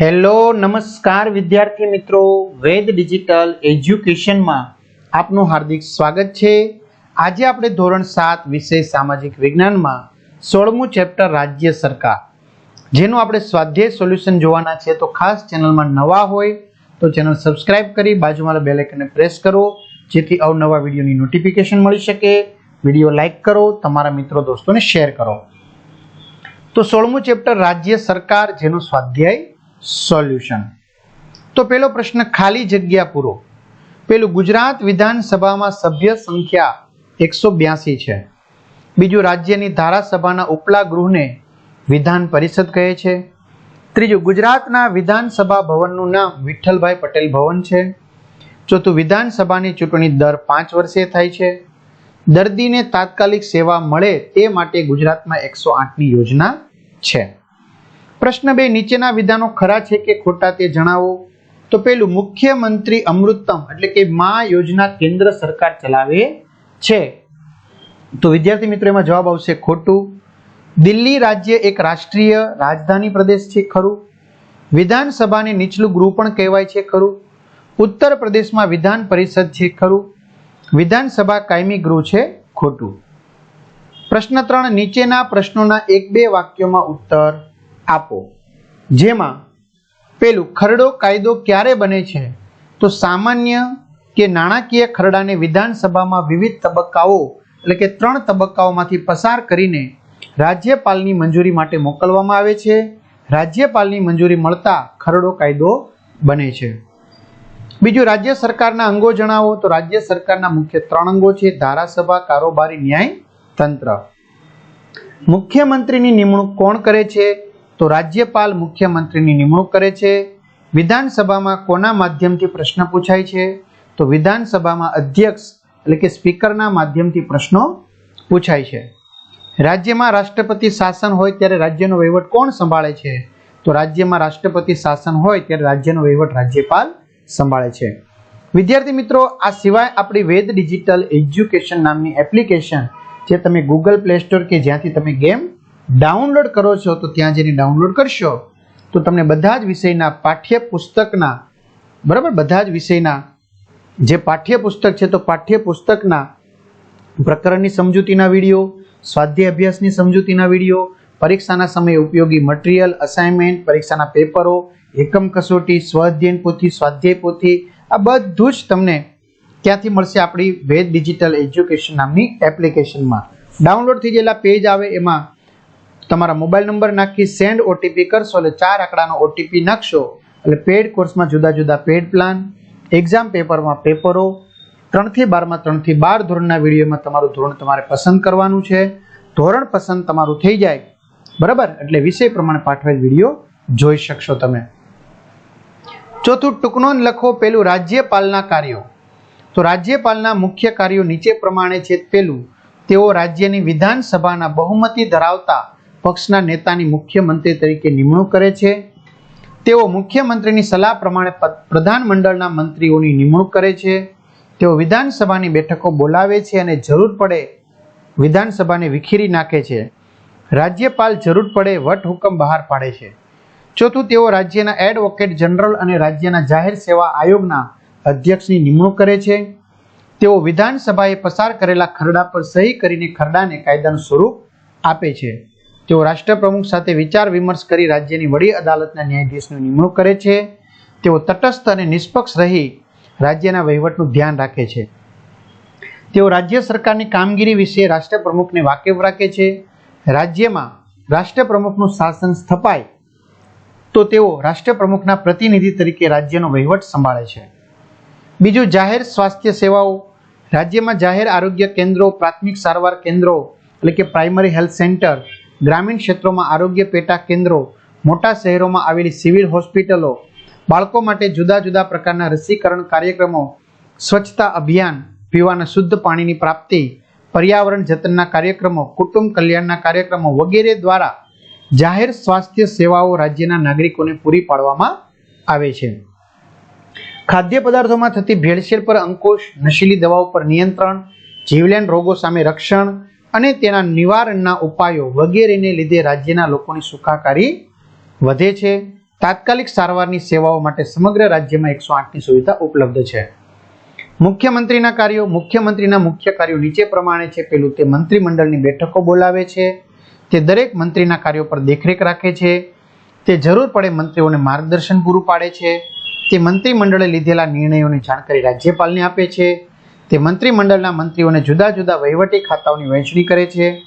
Hello, નમસ્કાર વિદ્યાર્થી મિત્રો. વેદ ડિજિટલ એજ્યુકેશનમાં આપનું હાર્દિક સ્વાગત છે. આજે આપણે ધોરણ સાત વિષય સામાજિક વિજ્ઞાનમાં સોળમું ચેપ્ટર રાજ્ય સરકાર. જેનું આપણે સ્વાધ્યાય સોલ્યુશન જોવાના છે. તો ખાસ ચેનલમાં નવા હોય તો ચેનલ સબસ્ક્રાઇબ કરી બાજુમાં બેલ આઇકનને પ્રેસ કરો, જેથી અવનવા વિડીયોની નોટિફિકેશન મળી શકે. વીડિયો લાઇક કરો, તમારા મિત્રો દોસ્તોને શેર કરો. તો સોળમું ચેપ્ટર રાજ્ય સરકાર, જેનું સ્વાધ્યાય સોલ્યુશન. તો પેલો પ્રશ્ન ખાલી જગ્યા પૂરો. પેલું ગુજરાત વિધાનસભામાં સભ્ય સંખ્યા એકસો બ્યાસી છે. બીજું રાજ્યની ધારાસભાના ઉપલા ગૃહને વિધાન પરિષદ કહે છે. ત્રીજું ગુજરાતના વિધાનસભા ભવનનું નામ વિઠ્ઠલભાઈ પટેલ ભવન છે. ચોથું વિધાનસભાની ચૂંટણી દર પાંચ વર્ષે થાય છે. દર્દીને તાત્કાલિક સેવા મળે તે માટે ગુજરાતમાં એકસો આઠની યોજના છે. પ્રશ્ન બે, નીચેના વિધાનો ખરા છે કે ખોટા તે જણાવો? તો પેલું, મુખ્યમંત્રી અમૃતમ એટલે કે મા યોજના કેન્દ્ર સરકાર ચલાવે છે. તો વિદ્યાર્થી મિત્રો, એમાં જવાબ આવશે ખોટું. દિલ્હી રાજ્ય એક રાષ્ટ્રીય રાજધાની પ્રદેશ છે, ખરું. વિધાનસભાને નીચલું ગૃહ પણ કહેવાય છે, ખરું. ઉત્તર પ્રદેશમાં વિધાન પરિષદ છે, ખરું. વિધાનસભા કાયમી ગૃહ છે, ખોટું. પ્રશ્ન ત્રણ, નીચેના પ્રશ્નોના એક બે વાક્યોમાં ઉત્તર. આપો. જેમાં પેલું ખરડો કાયદો ક્યારે બને છે? તો સામાન્ય કે નાણાકીય ખરડાને વિધાનસભામાં વિવિધ તબક્કાઓ, એટલે કે ત્રણ તબક્કાઓમાંથી પસાર કરીને રાજ્યપાલની મંજૂરી માટે મોકલવામાં આવે છે. રાજ્યપાલની મંજૂરી મળતા ખરડો કાયદો બને છે. બીજું, રાજ્ય સરકારના અંગો જણાવો. તો રાજ્ય સરકારના મુખ્ય ત્રણ અંગો છે. ધારાસભા, કારોબારી, ન્યાય તંત્ર. મુખ્યમંત્રીની નિમણૂક કોણ કરે છે? તો રાજ્યપાલ મુખ્યમંત્રીની નિમણૂક કરે છે. વિધાનસભામાં કોના માધ્યમથી પ્રશ્ન પૂછાય છે? તો વિધાનસભામાં અધ્યક્ષ એટલે કે સ્પીકરના માધ્યમથી પ્રશ્નો પૂછાય છે. રાજ્યમાં રાષ્ટ્રપતિ શાસન હોય ત્યારે રાજ્યનો વહીવટ કોણ સંભાળે છે? તો રાજ્યમાં રાષ્ટ્રપતિ શાસન હોય ત્યારે રાજ્યનો વહીવટ રાજ્યપાલ સંભાળે છે. વિદ્યાર્થી મિત્રો, આ સિવાય આપણી વેદ ડિજિટલ એજ્યુકેશન નામની એપ્લિકેશન જે તમે ગૂગલ પ્લે સ્ટોર કે જ્યાંથી તમે ગેમ ડાઉનલોડ કરો છો તો ત્યાં જઈને ડાઉનલોડ કરશો, તો તમને બધા જ વિષયના પાઠ્યપુસ્તકના, બરાબર? બધા જ વિષયના જે પાઠ્યપુસ્તક છે તો પાઠ્યપુસ્તકના પ્રકરણની સમજૂતીના વીડિયો, સ્વાધ્યાય અભ્યાસની સમજૂતીના વીડિયો, પરીક્ષાના સમયે ઉપયોગી મટીરિયલ અસાઇનમેન્ટ પરીક્ષાના પેપરો, એકમ કસોટી સ્વાધ્યાયન પોથી, સ્વાધ્યાય પોથી, આ બધું જ તમને ક્યાંથી મળશે આપણી વેદ ડિજિટલ એજ્યુકેશન નામની એપ્લિકેશનમાં. ડાઉનલોડ થઈ ગયેલા પેજ આવે એમાં તમારા મોબાઈલ નંબર નાખી સેન્ડ ઓટીપી કરશો એટલે ચાર આંકડાનો ઓટીપી નાખશો. એટલે પેડ કોર્સમાં જુદા જુદા પેડ પ્લાન એક્ઝામ પેપરમાં પેપરો ત્રણથી બારમાં ત્રણથી બાર ધોરણના વિડીયોમાં તમારું ધોરણ તમારે પસંદ કરવાનું છે. ધોરણ પસંદ તમારું થઈ જાય. બરાબર? એટલે વિષય પ્રમાણે પાઠવેલ વીડિયો જોઈ શકશો તમે. ચોથું ટૂંકનોંધ લખો પેલું રાજ્યપાલના કાર્યો. તો રાજ્યપાલના મુખ્ય કાર્યો નીચે પ્રમાણે છે પેલું. તેઓ રાજ્યની વિધાનસભાના બહુમતી ધરાવતા પક્ષના નેતાની મુખ્યમંત્રી તરીકે નિમણૂક કરે છે. તેઓ મુખ્યમંત્રીની સલાહ પ્રમાણે પ્રધાનમંડળના મંત્રીઓની નિમણૂક કરે છે. તેઓ વિધાનસભાની બેઠકો બોલાવે છે અને જરૂર પડે વિધાનસભાને વિખેરી નાખે છે. રાજ્યપાલ જરૂર પડે વટહુકમ બહાર પાડે છે. ચોથું, તેઓ રાજ્યના એડવોકેટ જનરલ અને રાજ્યના જાહેર સેવા આયોગના અધ્યક્ષની નિમણૂક કરે છે. તેઓ વિધાનસભાએ પસાર કરેલા ખરડા પર સહી કરીને ખરડાને કાયદાનું સ્વરૂપ આપે છે. તેઓ રાષ્ટ્રપ્રમુખ સાથે વિચાર વિમર્શ કરી રાજ્યની વડી અદાલતના ન્યાયાધીશની નિમણૂક કરે છે. તેઓ તટસ્થ અને નિષ્પક્ષ રહી રાજ્યના વહીવટનું ધ્યાન રાખે છે. તેઓ રાજ્ય સરકારની કામગીરી વિશે રાષ્ટ્રપ્રમુખને વાકેફ રાખે છે. રાજ્યમાં રાષ્ટ્રપ્રમુખનું શાસન સ્થપાય તો તેઓ રાષ્ટ્રપ્રમુખના પ્રતિનિધિ તરીકે રાજ્યનો વહીવટ સંભાળે છે. બીજું, જાહેર સ્વાસ્થ્ય સેવાઓ. રાજ્યમાં જાહેર આરોગ્ય કેન્દ્રો, પ્રાથમિક સારવાર કેન્દ્રો એટલે કે પ્રાઇમરી હેલ્થ સેન્ટર ગ્રામીણ ક્ષેત્રોમાં આરોગ્ય પેટા કેન્દ્રો, મોટા શહેરોમાં આવેલી સિવિલ હોસ્પિટલો, બાળકો માટે જુદા જુદા પ્રકારના રસીકરણ કાર્યક્રમો, સ્વચ્છતા અભિયાન, પીવાના શુદ્ધ પાણીની પ્રાપ્તિ, પર્યાવરણ જતનના કાર્યક્રમો, કુટુંબ કલ્યાણના કાર્યક્રમો વગેરે દ્વારા જાહેર સ્વાસ્થ્ય સેવાઓ રાજ્યના નાગરિકોને પૂરી પાડવામાં આવે છે. ખાદ્ય પદાર્થોમાં થતી ભેળસેળ પર અંકુશ, નશીલી દવાઓ પર નિયંત્રણ, જીવલેણ રોગો સામે રક્ષણ અને તેના નિવારણના ઉપાયો વગેરેને લીધે રાજ્યના લોકોની સુખાકારી વધે છે. તાત્કાલિક સારવારની સેવાઓ માટે સમગ્ર રાજ્યમાં એકસો આઠની સુવિધા ઉપલબ્ધ છે. મુખ્યમંત્રીના કાર્યો, મુખ્યમંત્રીના મુખ્ય કાર્યો નીચે પ્રમાણે છે. પેલું તે મંત્રીમંડળની બેઠકો બોલાવે છે. તે દરેક મંત્રીના કાર્યો પર દેખરેખ રાખે છે. તે જરૂર પડે મંત્રીઓને માર્ગદર્શન પૂરું પાડે છે. તે મંત્રીમંડળે લીધેલા નિર્ણયોની જાણકારી રાજ્યપાલને આપે છે. તે મંત્રીમંડળના મંત્રીઓને જુદા જુદા વહીવટી ખાતાઓની વહેંચણી કરે છે.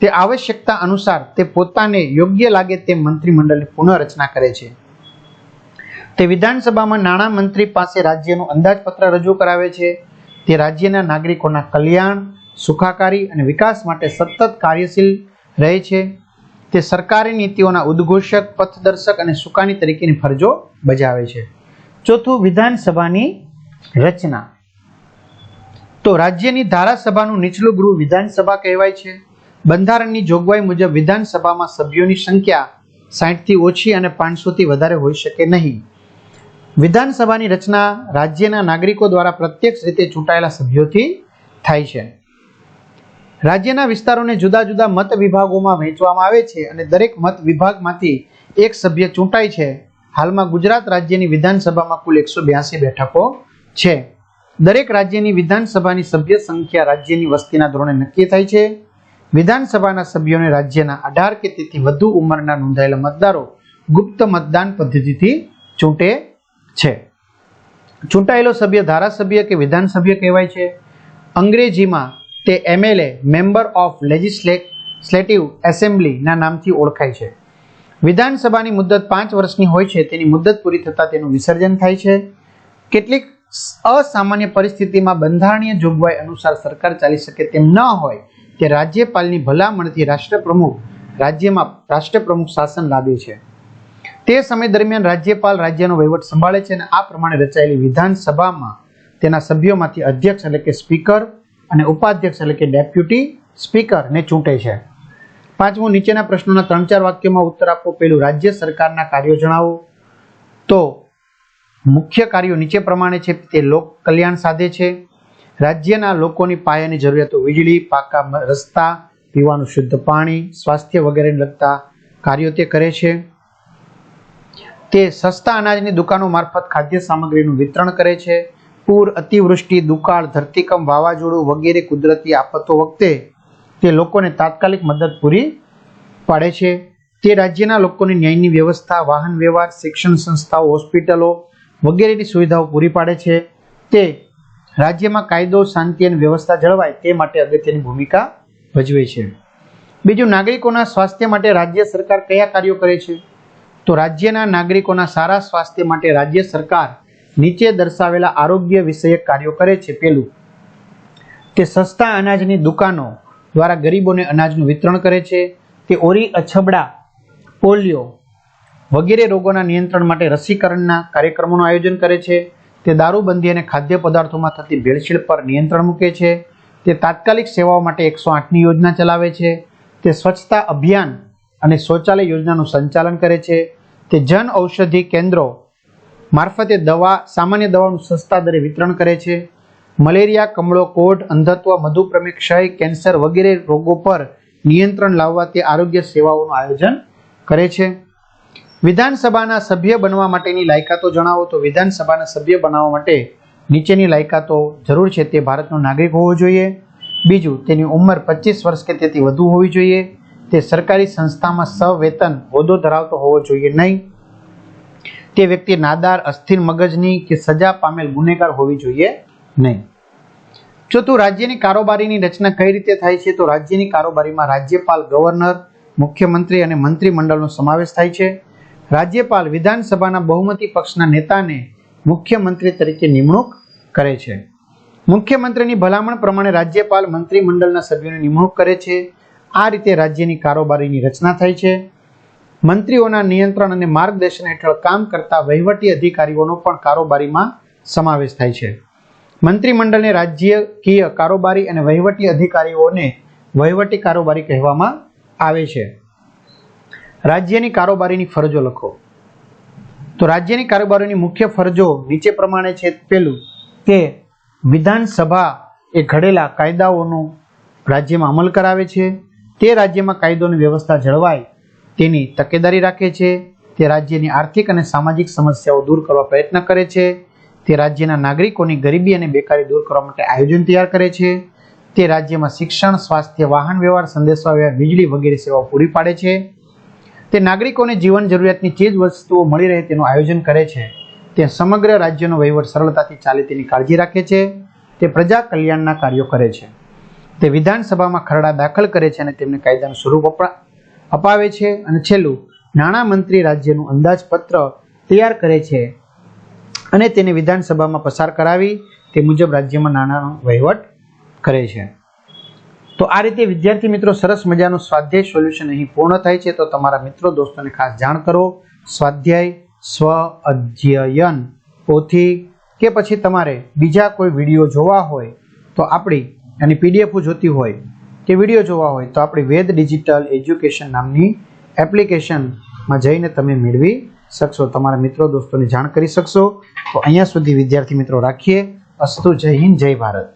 તે આવશ્યકતા અનુસાર તે પોતાને યોગ્ય લાગે તે મંત્રીમંડળની પુનઃરચના કરે છે. તે વિધાનસભામાં નાણાં મંત્રી પાસે રાજ્યનું અંદાજપત્ર રજૂ કરાવે છે. તે રાજ્યના નાગરિકોના કલ્યાણ, સુખાકારી અને વિકાસ માટે સતત કાર્યશીલ રહે છે. તે સરકારી નીતિઓના ઉદ્ઘોષક, પથદર્શક અને સુકાની તરીકેની ફરજો બજાવે છે. ચોથું વિધાનસભાની રચના. તો રાજ્યની ધારાસભાનું નીચલું ગૃહ વિધાનસભા કહેવાય છે. બંધારણની જોગવાઈ મુજબ વિધાનસભામાં સભ્યોની સંખ્યા સાહીઠથી ઓછી અને પાંચસોથી વધારે હોઈ શકે નહીં. વિધાનસભાની રચના રાજ્યના નાગરિકો દ્વારા પ્રત્યક્ષ રીતે ચૂંટાયેલા સભ્યોથી થાય છે. રાજ્યના વિસ્તારોને જુદા જુદા મત વિભાગોમાં વહેંચવામાં આવે છે અને દરેક મત વિભાગમાંથી એક સભ્ય ચૂંટાય છે. હાલમાં ગુજરાત રાજ્યની વિધાનસભામાં કુલ એકસો બ્યાસી બેઠકો છે. દરેક રાજ્યની વિધાનસભાની સભ્ય સંખ્યા રાજ્યની વસ્તીના ધોરણે નક્કી થાય છે. વિધાનસભાના સભ્યોને રાજ્યના અઢાર કે તેથી વધુ ઉંમરના નોંધાયેલા મતદારો ગુપ્ત મતદાન પદ્ધતિથી ચૂંટે છે. ચૂંટાયેલો સભ્ય ધારાસભ્ય કે વિધાનસભ્ય કહેવાય છે. અંગ્રેજીમાં તે એમએલએ, મેમ્બર ઓફ લેજિસ્લેટિવ એસેમ્બલીના નામથી ઓળખાય છે. વિધાનસભાની મુદત પાંચ વર્ષની હોય છે. તેની મુદત પૂરી થતાં તેનું વિસર્જન થાય છે. કેટલીક અસામાન્ય પરિસ્થિતિમાં બંધારણીય જોગવાઈ અનુસાર સરકાર ચાલી શકે તેમ ન હોય તે રાજ્યપાલની ભલામણથી રાષ્ટ્રપ્રમુખ, રાજ્યમાં રાષ્ટ્રપ્રમુખ શાસન લાદે છે. તે સમય દરમિયાન રાજ્યપાલ રાજ્યનો વહીવટ સંભાળે છે અને આ પ્રમાણે રચાયેલી વિધાનસભામાં તેના સભ્યોમાંથી અધ્યક્ષ એટલે કે સ્પીકર અને ઉપાધ્યક્ષ એટલે કે ડેપ્યુટી સ્પીકરને ચૂંટે છે. પાંચમું, નીચેના પ્રશ્નોના ત્રણ ચાર વાક્યોમાં ઉત્તર આપો. પેલું રાજ્ય સરકારના કાર્યો જણાવો. તો મુખ્ય કાર્યો નીચે પ્રમાણે છે. તે લોક કલ્યાણ સાધે છે. રાજ્યના લોકોની પાયાની જરૂરિયાતો વીજળી, પાકા રસ્તા, પીવાનું શુદ્ધ પાણી, સ્વાસ્થ્ય વગેરેને લગતા કાર્યો તે કરે છે. તે સસ્તા અનાજની દુકાનો મારફત ખાદ્ય સામગ્રીનું વિતરણ કરે છે. પૂર, અતિવૃષ્ટિ, દુકાળ, ધરતીકંપ, વાવાઝોડું વગેરે કુદરતી આફતો વખતે તે લોકોને તાત્કાલિક મદદ પૂરી પાડે છે. તે રાજ્યના લોકોની ન્યાયની વ્યવસ્થા, વાહન વ્યવહાર, શિક્ષણ સંસ્થાઓ, હોસ્પિટલો વગેરેની સુવિધાઓ પૂરી પાડે છે. તે રાજ્યમાં કાયદો, શાંતિ અને વ્યવસ્થા જળવાય તે માટે અગત્યની ભૂમિકા ભજવે છે. બીજું, નાગરિકોના સ્વાસ્થ્ય માટે રાજ્ય સરકાર કયા કાર્યો કરે છે? તો રાજ્યના નાગરિકોના સારા સ્વાસ્થ્ય માટે રાજ્ય સરકાર નીચે દર્શાવેલા આરોગ્ય વિષયક કાર્યો કરે છે. પેલું, તે સસ્તા અનાજની દુકાનો દ્વારા ગરીબોને અનાજનું વિતરણ કરે છે. તે ઓરી અછબડા, પોલિયો વગેરે રોગોના નિયંત્રણ માટે રસીકરણના કાર્યક્રમોનું આયોજન કરે છે. તે દારૂબંધી અને ખાદ્ય પદાર્થોમાં થતી ભેળસેળ પર નિયંત્રણ મૂકે છે. તે તાત્કાલિક સેવાઓ માટે એકસો આઠની યોજના ચલાવે છે. તે સ્વચ્છતા અભિયાન અને શૌચાલય યોજનાનું સંચાલન કરે છે. તે જન ઔષધિ કેન્દ્રો મારફતે દવા, સામાન્ય દવાનું સસ્તા દરે વિતરણ કરે છે. મલેરિયા, કમળો, કોઢ, અંધત્વ મધુપ્રમેહ ક્ષય, કેન્સર વગેરે રોગો પર નિયંત્રણ લાવવા તે આરોગ્ય સેવાઓનું આયોજન કરે છે. વિધાનસભાના સભ્ય બનવા માટેની લાયકાતો જણાવો તો વિધાનસભાના સભ્ય બનાવવા માટે નીચેની લાયકાતો જરૂર છે તે ભારતનો નાગરિક હોવો જોઈએ. બીજું, તેની ઉંમર પચીસ વર્ષ કે તેથી વધુ હોવી જોઈએ. તે સરકારી સંસ્થામાં સવેતન હોદ્દો ધરાવતો હોવો જોઈએ નહીં. તે વ્યક્તિ નાદાર, અસ્થિર મગજની કે સજા પામેલ ગુનેગાર હોવી જોઈએ નહીં. ચોથું, રાજ્યની કારોબારીની રચના કઈ રીતે થાય છે? તો રાજ્યની કારોબારીમાં રાજ્યપાલ, ગવર્નર, મુખ્યમંત્રી અને મંત્રીમંડળનો સમાવેશ થાય છે. રાજ્યપાલ વિધાનસભાના બહુમતી પક્ષના નેતાને મુખ્યમંત્રી તરીકે નિમણૂક કરે છે. મુખ્યમંત્રીની ભલામણ પ્રમાણે રાજ્યપાલ મંત્રીમંડળના સભ્યોની નિમણૂક કરે છે. આ રીતે રાજ્યની કારોબારીની રચના થાય છે. મંત્રીઓના નિયંત્રણ અને માર્ગદર્શન હેઠળ કામ કરતા વહીવટી અધિકારીઓનો પણ કારોબારીમાં સમાવેશ થાય છે. મંત્રીમંડળને રાજ્યકીય કારોબારી અને વહીવટી અધિકારીઓને વહીવટી કારોબારી કહેવામાં આવે છે. રાજ્યની કારોબારીની ફરજો લખો. તો રાજ્યની કારોબારીની મુખ્ય ફરજો નીચે પ્રમાણે છે પેલું કે વિધાનસભા એ ઘડેલા કાયદાઓનો રાજ્યમાં અમલ કરાવે છે, તે રાજ્યમાં કાયદોની વ્યવસ્થા જળવાય, તેની તકેદારી રાખે છે, તે રાજ્યની આર્થિક અને સામાજિક સમસ્યાઓ દૂર કરવા પ્રયત્ન કરે છે, તે રાજ્યના નાગરિકોની ગરીબી અને બેકારી દૂર કરવા માટે આયોજન તૈયાર કરે છે, તે રાજ્યમાં શિક્ષણ, સ્વાસ્થ્ય, વાહન વ્યવહાર, સંદેશાવ્યવહાર, વીજળી વગેરે સેવાઓ પૂરી પાડે છે તે નાગરિકોને જીવન જરૂરિયાતની ચીજ વસ્તુઓ મળી રહે તેનું આયોજન કરે છે, તે સમગ્ર રાજ્યનો વહીવટ સરળતાથી ચાલે તેની કાળજી રાખે છે, તે પ્રજા કલ્યાણના કાર્યો કરે છે. તે વિધાનસભામાં ખરડા દાખલ કરે છે અને તેમને કાયદાનું સ્વરૂપ અપાવે છે અને છેલ્લું નાણામંત્રી રાજ્યનું અંદાજપત્ર તૈયાર કરે છે અને તેને વિધાનસભામાં પસાર કરાવી તે મુજબ રાજ્યમાં નાણાંનો વહીવટ કરે છે. તો આ રીતે વિદ્યાર્થી મિત્રો સરસ મજાનું સ્વાધ્યાય સોલ્યુશન અહીં પૂર્ણ થાય છે. તો તમારા મિત્રો, દોસ્તોને ખાસ જાણ કરો. સ્વાધ્યાય સ્વ અધ્યયન પોથી કે પછી તમારે બીજા કોઈ વીડિયો જોવા હોય તો આપણી એની પીડીએફ જોતી હોય કે વીડિયો જોવા હોય તો આપણી વેદ ડિજિટલ એજ્યુકેશન નામની એપ્લિકેશનમાં જઈને તમે મેળવી શકશો. તમારા મિત્રો, દોસ્તોને જાણ કરી શકશો. તો અહીંયા સુધી વિદ્યાર્થી મિત્રો રાખીએ. અસ્તુ જય હિન્દ, જય ભારત.